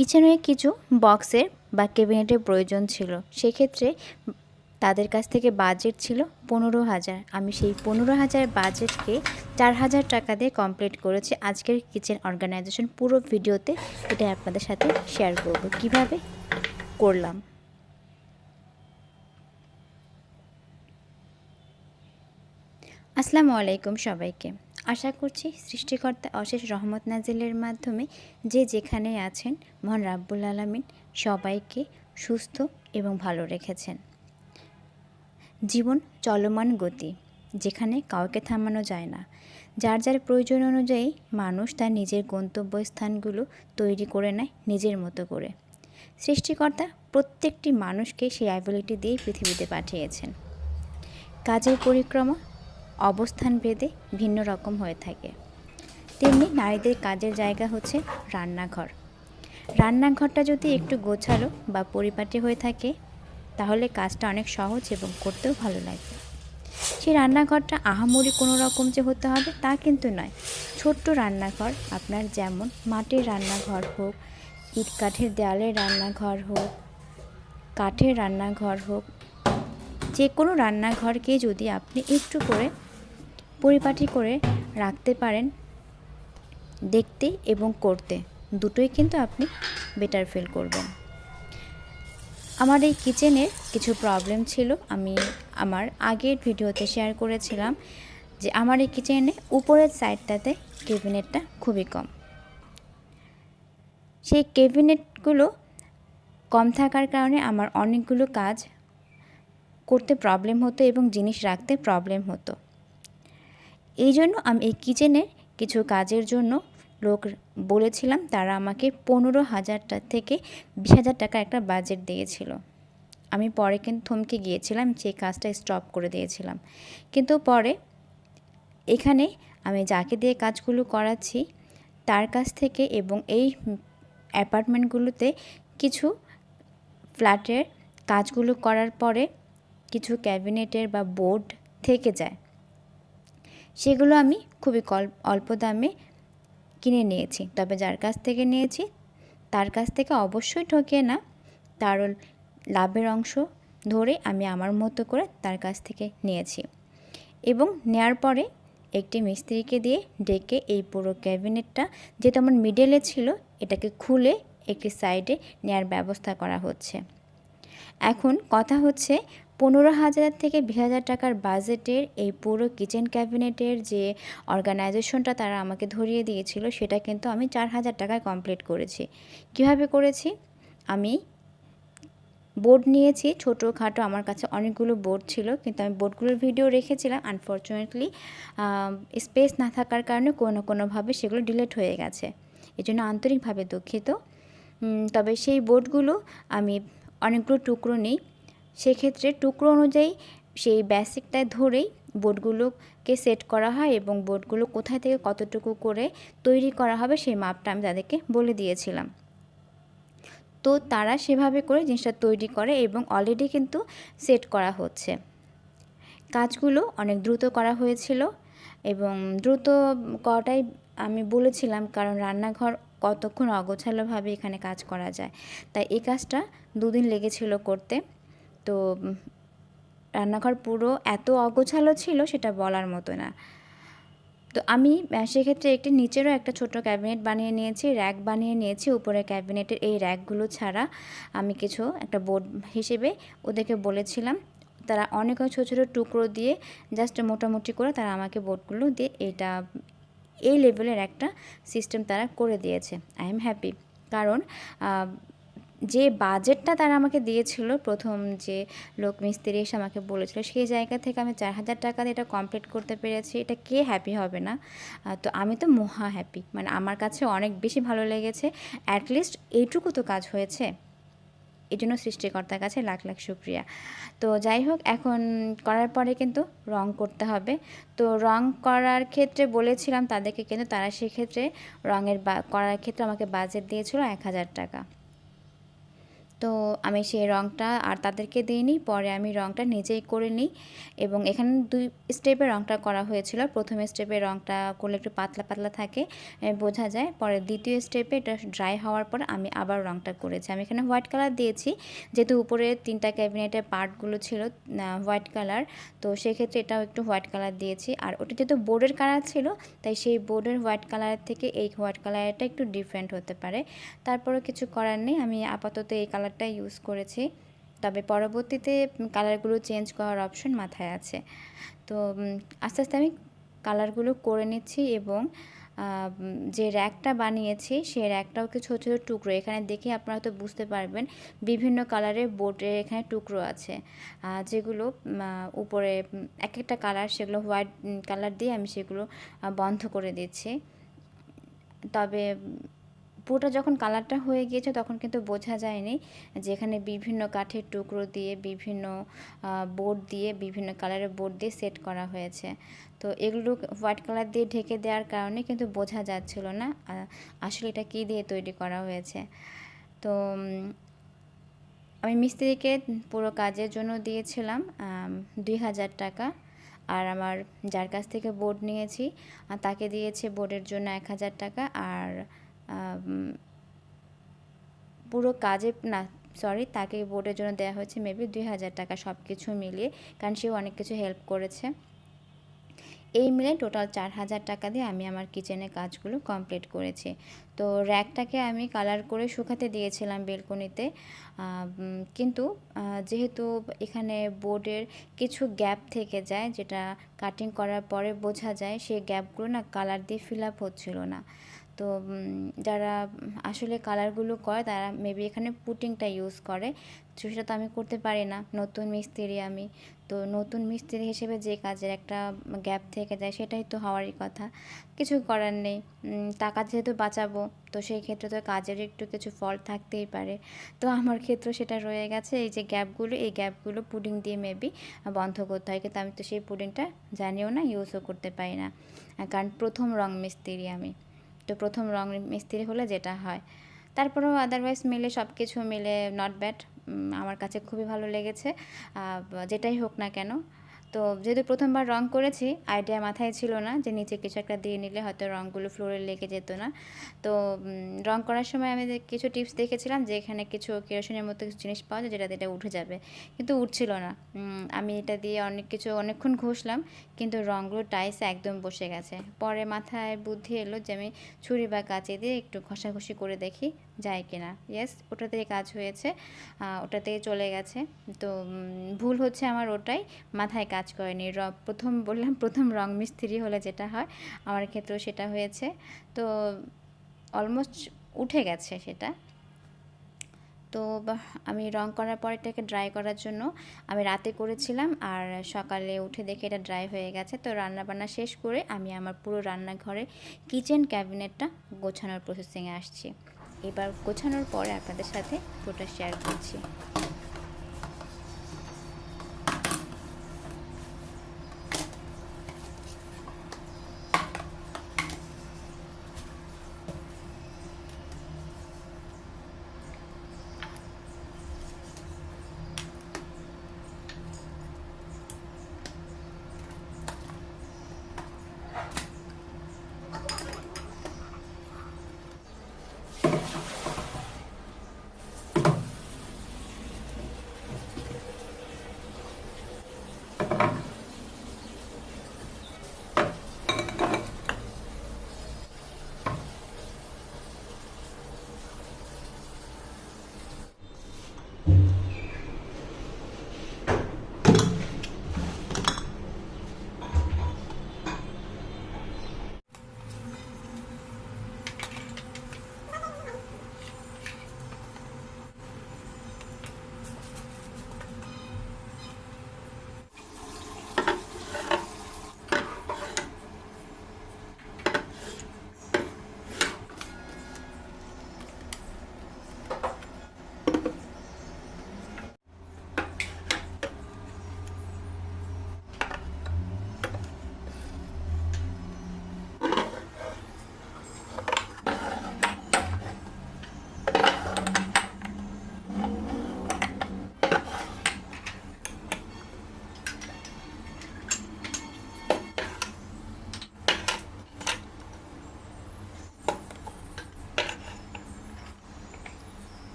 কিচেনে কিছু বক্সের বা ক্যাবিনেটের প্রয়োজন ছিল। সেক্ষেত্রে তাদের কাছ থেকে বাজেট ছিল পনেরো হাজার। আমি সেই পনেরো হাজার বাজেটকে চার হাজার টাকা দিয়ে কমপ্লিট করেছি। আজকের কিচেন অর্গানাইজেশন পুরো ভিডিওতে এটা আপনাদের সাথে শেয়ার করব। কীভাবে করলাম? আসসালামু আলাইকুম সবাইকে। আশা করছি সৃষ্টিকর্তা অশেষ রহমত নাজিলের মাধ্যমে যে যেখানে আছেন, মহান রাব্বুল আলমিন সবাইকে সুস্থ এবং ভালো রেখেছেন। জীবন চলমান গতি, যেখানে কাউকে থামানো যায় না। যার যার প্রয়োজন অনুযায়ী মানুষ তার নিজের গন্তব্যস্থানগুলো তৈরি করে নেয় নিজের মতো করে। সৃষ্টিকর্তা প্রত্যেকটি মানুষকে সেই অ্যাবিলিটি দিয়ে পৃথিবীতে পাঠিয়েছেন। কাজের পরিক্রমা অবস্থান ভেদে ভিন্ন রকম হয়ে থাকে। তেমনি নারীদের কাজের জায়গা হচ্ছে রান্নাঘর। রান্নাঘরটা যদি একটু গোছালো বা পরিপাটি হয়ে থাকে, তাহলে কাজটা অনেক সহজ এবং করতেও ভালো লাগবে সেই রান্নাঘরটা আহামরি কোনো রকম যে হতে হবে তা কিন্তু নয়। ছোট্ট রান্নাঘর, আপনার যেমন মাটির রান্নাঘর হোক, ইট কাঠের দেয়ালের রান্নাঘর হোক, কাঠের রান্নাঘর হোক যে কোনো রান্নাঘরকে যদি আপনি একটু করে পরিপাটি করে রাখতে পারেন দেখতে এবং করতে। দুটোই কিন্তু আপনি বেটার ফিল করবেন। আমার এই কিচেনের কিছু প্রবলেম ছিল। আমি আমার আগের ভিডিওতে শেয়ার করেছিলাম যে আমার এই কিচেনে উপরের সাইডটাতে ক্যাবিনেটটা খুবই কম। সেই ক্যাবিনেটগুলো কম থাকার কারণে আমার অনেকগুলো কাজ করতে প্রবলেম হতো এবং জিনিস রাখতে প্রবলেম হতো। এই জন্য আমি এই কিচেনের কিছু কাজের জন্য লোক বলেছিলাম, তারা আমাকে পনেরো হাজারটা থেকে বিশ হাজার টাকা একটা বাজেট দিয়েছিল। আমি পরে কিন্তু থমকে গিয়েছিলাম সেই কাজটা স্টপ করে দিয়েছিলাম। কিন্তু পরে এখানে আমি যাকে দিয়ে কাজগুলো করাচ্ছি, তার কাছ থেকে এবং এই অ্যাপার্টমেন্টগুলোতে কিছু ফ্ল্যাটের কাজগুলো করার পরে কিছু ক্যাবিনেটের বা বোর্ড থেকে যায়। সেগুলো আমি খুবই অল্প দামে কিনে নিয়েছি। তবে যার কাছ থেকে নিয়েছি, তার কাছ থেকে অবশ্যই ঠকিয়ে না। তার লাভের অংশ ধরে আমি আমার মতো করে তার কাছ থেকে নিয়েছি। এবং নেয়ার পরে একটি মিস্ত্রিকে দিয়ে ডেকে এই পুরো ক্যাবিনেটটা যেহেতু আমার মিডেলে ছিল, এটাকে খুলে একটি সাইডে নেয়ার ব্যবস্থা করা হচ্ছে। এখন কথা হচ্ছে পনেরো হাজার থেকে বিশ হাজার টাকার বাজেটের এই পুরো কিচেন ক্যাবিনেটের যে অর্গানাইজেশনটা তারা আমাকে ধরিয়ে দিয়েছিল, সেটা কিন্তু আমি চার হাজার টাকায় কমপ্লিট করেছি। কীভাবে করেছি? আমি বোর্ড নিয়েছি ছোটো খাটো আমার কাছে অনেকগুলো বোর্ড ছিল, কিন্তু আমি বোর্ডগুলোর ভিডিও রেখেছিলাম। আনফর্চুনেটলি স্পেস না থাকার কারণে কোনো কোনোভাবে সেগুলো ডিলেট হয়ে গেছে। এই জন্য আন্তরিকভাবে দুঃখিত। তবে সেই বোর্ডগুলো আমি অনেকগুলো টুকরো নেই। সেক্ষেত্রে টুকরো অনুযায়ী সেই বেসিকটায় ধরেই বোর্ডগুলোকে সেট করা হয় এবং বোর্ডগুলো কোথায় থেকে কতটুকু করে তৈরি করা হবে সেই মাপটা আমি তাদেরকে বলে দিয়েছিলাম। তো তারা সেভাবে করে জিনিসটা তৈরি করে এবং অলরেডি কিন্তু সেট করা হচ্ছে। কাজগুলো অনেক দ্রুত করা হয়েছিল এবং দ্রুত করাটাই আমি বলেছিলাম কারণ রান্নাঘর কতক্ষণ অগোছালোভাবে এখানে কাজ করা যায়। তাই এই কাজটা দুদিন লেগেছিল করতে। তো রান্নাঘর পুরো এত অগোছালো ছিল সেটা বলার মতো না। তো আমি সেক্ষেত্রে একটি নিচেরও একটা ছোট ক্যাবিনেট বানিয়ে নিয়েছি, র্যাক বানিয়ে নিয়েছি উপরে ক্যাবিনেটের এই র্যাকগুলো ছাড়া আমি কিছু একটা বোর্ড হিসেবে ওদেরকে বলেছিলাম। তারা অনেক ছোটো ছোটো টুকরো দিয়ে জাস্ট মোটামুটি করে তারা আমাকে বোর্ডগুলো দিয়ে এটা, এই লেভেলের একটা সিস্টেম তারা করে দিয়েছে। I am happy. কারণ যে বাজেটটা তারা আমাকে দিয়েছিল, প্রথম যে লোক মিস্ত্রি এসে আমাকে বলেছিল, সেই জায়গা থেকে আমি চার হাজার টাকা দিয়ে এটা কমপ্লিট করতে পেরেছি। এটা কে হ্যাপি হবে না? তো আমি তো মহা হ্যাপি মানে আমার কাছে অনেক বেশি ভালো লেগেছে। অ্যাটলিস্ট এইটুকু তো কাজ হয়েছে। এই জন্য সৃষ্টিকর্তার কাছে লাখ লাখ শুক্রিয়া। তো যাই হোক, এখন করার পরে কিন্তু রং করতে হবে। তো রং করার ক্ষেত্রে বলেছিলাম তাদেরকে, কিন্তু তারা সেক্ষেত্রে রঙের করার ক্ষেত্রে আমাকে বাজেট দিয়েছিল এক হাজার টাকা। তো আমি সেই রঙটা আর তাদেরকে দিইনি, পরে আমি রঙটা নিজেই করে নিই। এবং এখানে দুই স্টেপে রঙটা করা হয়েছিল। প্রথম স্টেপে রঙটা করলে একটু পাতলা পাতলা থাকে বোঝা যায়। পরে দ্বিতীয় স্টেপে এটা ড্রাই হওয়ার পর আমি আবার রঙটা করেছি। আমি এখানে হোয়াইট কালার দিয়েছি। যেহেতু উপরে তিনটা ক্যাবিনেটের পার্টগুলো ছিল হোয়াইট কালার তো সেক্ষেত্রে এটাও একটু হোয়াইট কালার দিয়েছি। আর ওটা যেহেতু বোর্ডের কালার ছিল, তাই সেই বোর্ডের হোয়াইট কালারের থেকে এই হোয়াইট কালারটা একটু ডিফারেন্ট হতে পারে। তারপরেও কিছু করার নেই। আমি আপাতত এই কালারটা ইউজ করেছি। তবে পরবর্তীতে কালারগুলো চেঞ্জ করার অপশন মাথায় আছে। তো আস্তে আস্তে আমি কালারগুলো করে নিচ্ছি এবং যে র্যাকটা বানিয়েছি সেই র্যাকটাও কিছু ছোটো ছোটো টুকরো। এখানে দেখে আপনারা তো বুঝতে পারবেন বিভিন্ন কালারের বোর্ডের এখানে টুকরো আছে। যেগুলো উপরে এক একটা কালার সেগুলো হোয়াইট কালার দিয়ে আমি সেগুলো বন্ধ করে দিচ্ছি। তবে পুরোটা যখন কালারটা হয়ে গিয়েছে তখন কিন্তু বোঝা যায়নি যে এখানে বিভিন্ন কাঠের টুকরো দিয়ে, বিভিন্ন বোর্ড দিয়ে, বিভিন্ন কালারের বোর্ড দিয়ে সেট করা হয়েছে। তো এগুলো হোয়াইট কালার দিয়ে ঢেকে দেওয়ার কারণে কিন্তু বোঝা যাচ্ছিল না আসলে এটা কী দিয়ে তৈরি করা হয়েছে। তো আমি মিস্ত্রিকে পুরো কাজের জন্য দিয়েছিলাম দুই হাজার টাকা। আর আমার যার কাছ থেকে বোর্ড নিয়েছি তাকে দিয়েছে বোর্ডের জন্য এক হাজার টাকা। আর পুরো কাজে, না সরি তাকে বোর্ডের জন্য দেওয়া হয়েছে মেবি দুই হাজার টাকা সব কিছু মিলিয়ে, কারণ সেও অনেক কিছু হেল্প করেছে। এই মিলে টোটাল চার হাজার টাকা দিয়ে আমি আমার কিচেনের কাজগুলো কমপ্লিট করেছি। তো র্যাকটাকে আমি কালার করে শুকাতে দিয়েছিলাম বেলকনিতে কিন্তু যেহেতু এখানে বোর্ডের কিছু গ্যাপ থেকে যায়, যেটা কাটিং করার পরে বোঝা যায়, সেই গ্যাপগুলো না কালার দিয়ে ফিল আপ হচ্ছিল না। তো যারা আসলে কালারগুলো করে তারা মেবি এখানে পুটিংটা ইউজ করে। তো সেটা তো আমি করতে পারি না, নতুন মিস্ত্রি আমি। তো নতুন মিস্ত্রি হিসেবে যে কাজের একটা গ্যাপ থেকে যায় সেটাই তো হওয়ারই কথা। কিছু করার নেই টাকা যেহেতু বাঁচাবো, তো সেই ক্ষেত্রে তো কাজের একটু কিছু ফল থাকতেই পারে। তো আমার ক্ষেত্রে সেটা রয়ে গেছে, এই যে গ্যাপগুলো এই গ্যাপগুলো পুডিং দিয়ে মেবি বন্ধ করতে হয়। কিন্তু আমি তো সেই পুডিংটা জানিও না ইউজও করতে পারি না। কারণ প্রথম রং মিস্ত্রি আমি। তো প্রথম রং মিস্ত্রি হলে যেটা হয়। তারপরেও আদারওয়াইজ মিলে সব কিছু মিলে নট ব্যাড আমার কাছে খুবই ভালো লেগেছে। যেটাই হোক না কেন। তো যেহেতু প্রথমবার রং করেছি আইডিয়া মাথায় ছিল না যে নিচে কিছু একটা দিয়ে নিলে হয়তো রঙগুলো ফ্লোরে লেগে যেত না। তো রং করার সময় আমি কিছু টিপস দেখেছিলাম যে এখানে কিছু কেরোসিনের মতো কিছু জিনিস পাওয়া যায় যেটাতে এটা উঠে যাবে। কিন্তু উঠছিল না। আমি এটা দিয়ে অনেক কিছু অনেকক্ষণ ঘষলাম, কিন্তু রঙগুলো টাইসে একদম বসে গেছে। পরে মাথায় বুদ্ধি এলো যে আমি ছুরি বা কাঁচি দিয়ে একটু ঘষাঘষি করে দেখি। যায় কিনা। ইয়েস ওটাতে কাজ হয়েছে। ওটাতে চলে গেছে। তো ভুল হচ্ছে আমার ওটাই। মাথায় কাজ করেনি। র, প্রথম বললাম, প্রথম রং মিস্ত্রি হলে যেটা হয়, আমার ক্ষেত্রেও সেটা হয়েছে। তো অলমোস্ট উঠে গেছে সেটা। তো আমি রং করার পর এটাকে ড্রাই করার জন্য আমি রাতে করেছিলাম আর সকালে উঠে দেখে এটা ড্রাই হয়ে গেছে। তো, রান্নাবান্না শেষ করে আমি আমার পুরো রান্নাঘরে কিচেন ক্যাবিনেটটা গোছানোর প্রসেসিংয়ে আসছি। এবার গোছানোর পরে আপনাদের সাথে ফোটা শেয়ার করছি।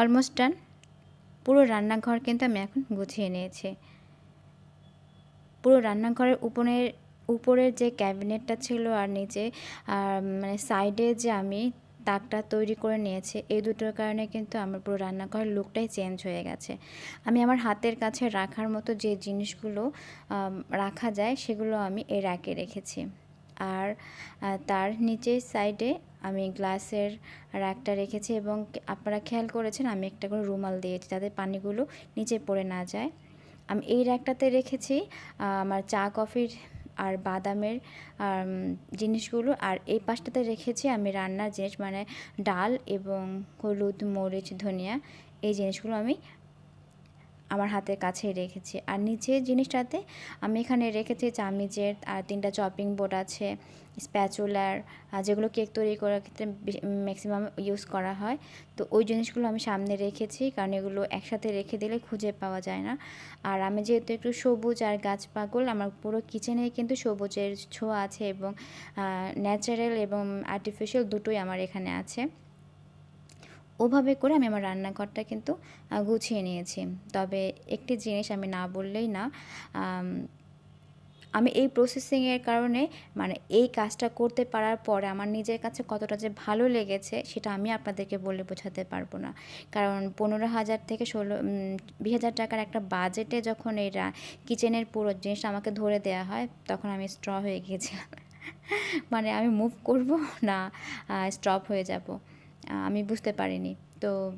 অলমোস্ট ডান পুরো রান্নাঘর কিন্তু আমি এখন গুছিয়ে নিয়েছি। পুরো রান্নাঘরের উপরের উপরের যে ক্যাবিনেটটা ছিল আর নিচে আর মানে সাইডে যে আমি তাকটা তৈরি করে নিয়েছি, এই দুটোর কারণে কিন্তু আমার পুরো রান্নাঘরের লুকটাই চেঞ্জ হয়ে গেছে। আমি আমার হাতের কাছে রাখার মতো যে জিনিসগুলো রাখা যায় সেগুলো আমি এর আগে রেখেছি। আর তার নিচের সাইডে আমি গ্লাসের র্যাকটা রেখেছি এবং আপনারা খেয়াল করেছেন আমি একটা করে রুমাল দিয়েছি যাতে পানিগুলো নিচে পড়ে না যায়। আমি এই র্যাকটাতে রেখেছি আমার চা কফির আর বাদামের জিনিসগুলো। আর এই পাশটাতে রেখেছি আমি রান্নার জিনিস মানে ডাল এবং হলুদ, মরিচ, ধনিয়া। এই জিনিসগুলো আমি আমার হাতের কাছেই রেখেছি। আর নিচের জিনিসটাতে আমি এখানে রেখেছি চামিচের আর তিনটা চপিং বোর্ড আছে স্প্যাচুলার যেগুলো কেক তৈরি করার ক্ষেত্রে ম্যাক্সিমাম ইউজ করা হয়। তো ওই জিনিসগুলো আমি সামনে রেখেছি, কারণ এগুলো একসাথে রেখে দিলে খুঁজে পাওয়া যায় না। আর আমি যেহেতু একটু সবুজ আর গাছ পাগল, আমার পুরো কিচেনে কিন্তু সবুজের ছোঁয়া আছে এবং ন্যাচারাল এবং আর্টিফিশিয়াল দুটোই আমার এখানে আছে। ওভাবে করে আমি আমার রান্নাঘরটা কিন্তু গুছিয়ে নিয়েছি। তবে একটি জিনিস আমি না বললেই না, আমি এই প্রসেসিংয়ের কারণে মানে এই কাজটা করতে পারার পরে আমার নিজের কাছে কতটা যে ভালো লেগেছে, সেটা আমি আপনাদেরকে বলে বোঝাতে পারব না। কারণ পনেরো হাজার থেকে ষোলো বিশ হাজার টাকার একটা বাজেটে যখন এই কিচেনের পুরো জিনিসটা আমাকে ধরে দেওয়া হয়, তখন আমি স্ট্র হয়ে গিয়েছিলাম। মানে আমি মুভ করব না স্টপ হয়ে যাব। আমি বুঝতে পারিনি। তো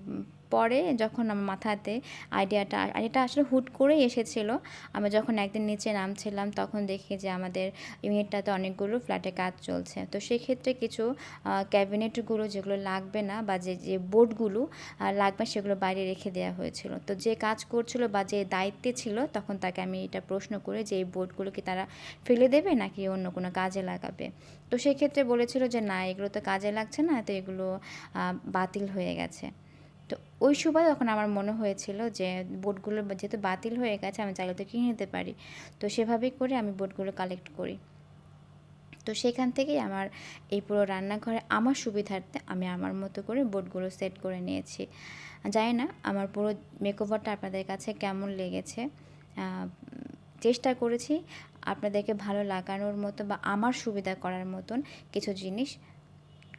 পরে যখন আমার মাথাতে আইডিয়াটা আইডিয়াটা আসলে হুট করেই এসেছিল, আমি যখন একদিন নিচে নামছিলাম তখন দেখি যে আমাদের ইউনিটটাতে অনেকগুলো ফ্ল্যাটে কাজ চলছে। তো সেক্ষেত্রে কিছু ক্যাবিনেটগুলো যেগুলো লাগবে না বা যে যে বোর্ডগুলো লাগবে সেগুলো বাইরে রেখে দেওয়া হয়েছিল। তো যে কাজ করছিল বা যে দায়িত্বে ছিল তখন তাকে আমি এটা প্রশ্ন করে যে এই বোর্ডগুলো কি তারা ফেলে দেবে নাকি অন্য কোনো কাজে লাগাবে? তো সেক্ষেত্রে বলেছিল যে না, এগুলো তো কাজে লাগছে না, তো এগুলো বাতিল হয়ে গেছে। তো ওই সময় তখন আমার মনে হয়েছিল যে বোটগুলো যেহেতু বাতিল হয়ে গেছে, আমি চাইলে তো কিনে নিতে পারি। তো সেভাবেই করে আমি বোটগুলো কালেক্ট করি। তো সেখান থেকেই আমার এই পুরো রান্নাঘরে আমার সুবিধার্থে আমি আমার মতো করে বোটগুলো সেট করে নিয়েছি। জানি না আমার পুরো মেকওভারটা আপনাদের কাছে কেমন লেগেছে। চেষ্টা করেছি আপনাদেরকে ভালো লাগানোর মতো বা আমার সুবিধা করার মতন কিছু জিনিস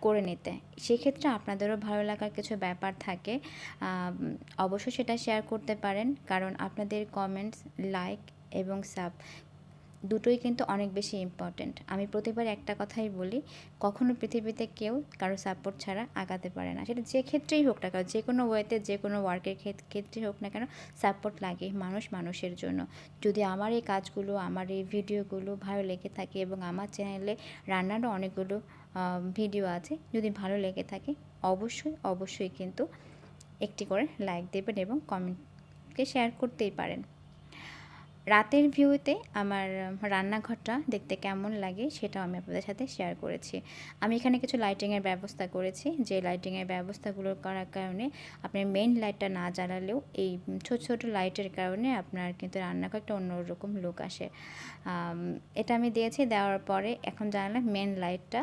করে নিতে। সেক্ষেত্রে আপনাদেরও ভালো লাগার কিছু ব্যাপার থাকে। অবশ্যই সেটা শেয়ার করতে পারেন। কারণ আপনাদের কমেন্টস লাইক এবং সাব দুটোই কিন্তু অনেক বেশি ইম্পর্ট্যান্ট আমি প্রতিবার একটা কথাই বলি, কখনো পৃথিবীতে কেউ কারও সাপোর্ট ছাড়া আগাতে পারে না। সেটা যে ক্ষেত্রেই হোক না কেন, যে কোনো ওয়েতে যে কোনো ওয়ার্কের ক্ষেত্রেই হোক না কেন সাপোর্ট লাগে মানুষ মানুষের জন্য। যদি আমার এই কাজগুলো, আমার এই ভিডিওগুলো ভালো লেগে থাকে এবং আমার চ্যানেলে রান্নারও অনেকগুলো ভিডিও আছে, যদি ভালো লেগে থাকে, অবশ্যই অবশ্যই কিন্তু একটি করে লাইক দেবেন এবং কমেন্টকে শেয়ার করতেই পারেন। রাতের ভিউতে আমার রান্নাঘরটা দেখতে কেমন লাগে সেটাও আমি আপনাদের সাথে শেয়ার করেছি। আমি এখানে কিছু লাইটিংয়ের ব্যবস্থা করেছি। যে লাইটিংয়ের ব্যবস্থাগুলো করার কারণে আপনার মেন লাইটটা না জ্বালালেও এই ছোট ছোট লাইটের কারণে আপনার কিন্তু রান্নাঘর একটা অন্যরকম লুক আসে। এটা আমি দিয়েছি, দেওয়ার পরে এখন জানালাম মেন লাইটটা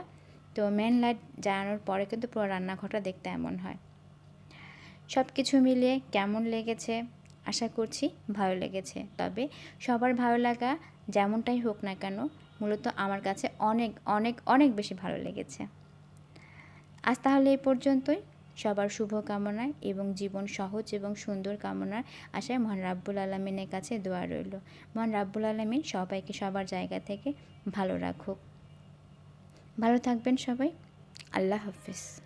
তো মেন লাইট জ্বালানোর পরে কিন্তু পুরো রান্নাঘরটা দেখতে এমন হয়। সব কিছু মিলিয়ে কেমন লেগেছে? আশা করছি ভালো লেগেছে। তবে সবার ভালো লাগা যেমনটাই হোক না কেন, মূলত আমার কাছে অনেক অনেক অনেক বেশি ভালো লেগেছে। আজ তাহলে এই পর্যন্তই। সবার শুভ কামনায় এবং জীবন সহজ এবং সুন্দর কামনার আশায় মহান রাব্বুল আলমিনের কাছে দোয়া রইল। মহান রাব্বুল আলমিন সবাইকে সবার জায়গা থেকে ভালো রাখুক। ভালো থাকবেন সবাই। আল্লাহ হাফিজ।